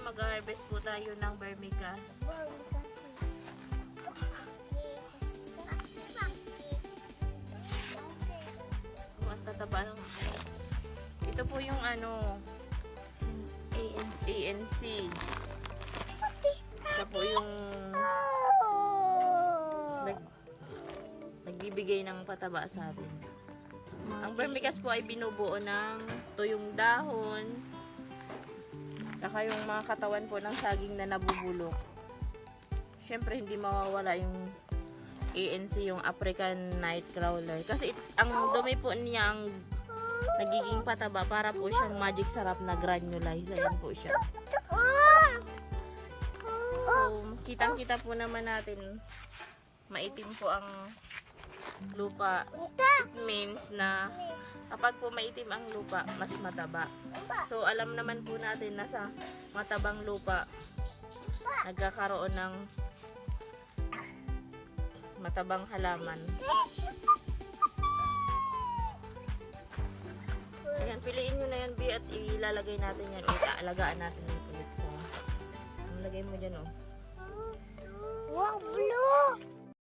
Mag-harvest po tayo ng vermicast. Oh, ang tataba ng... Ito po yung ano, ANC. ANC. Ito po yung nag, nagbibigay ng pataba sa atin. Ang vermicast po ay binubuo ng tuyong dahon, saka yung mga katawan po ng saging na nabubulok. Siyempre, hindi mawawala yung ANC, yung African Night Crawler. Kasi it- ang dumi po niya ang nagiging pataba para po siyang magic sarap na granulize. Ayan po siya. So, kitang-kita po naman natin maitim po ang lupa. It means na kapag po maitim ang lupa, mas mataba. So, alam naman po natin na sa matabang lupa, nagkakaroon ng matabang halaman. Ayan, piliin nyo na yan, B, at ilalagay natin yan. Itaalagaan natin yan ulit sa... Ang lagay mo dyan, oh.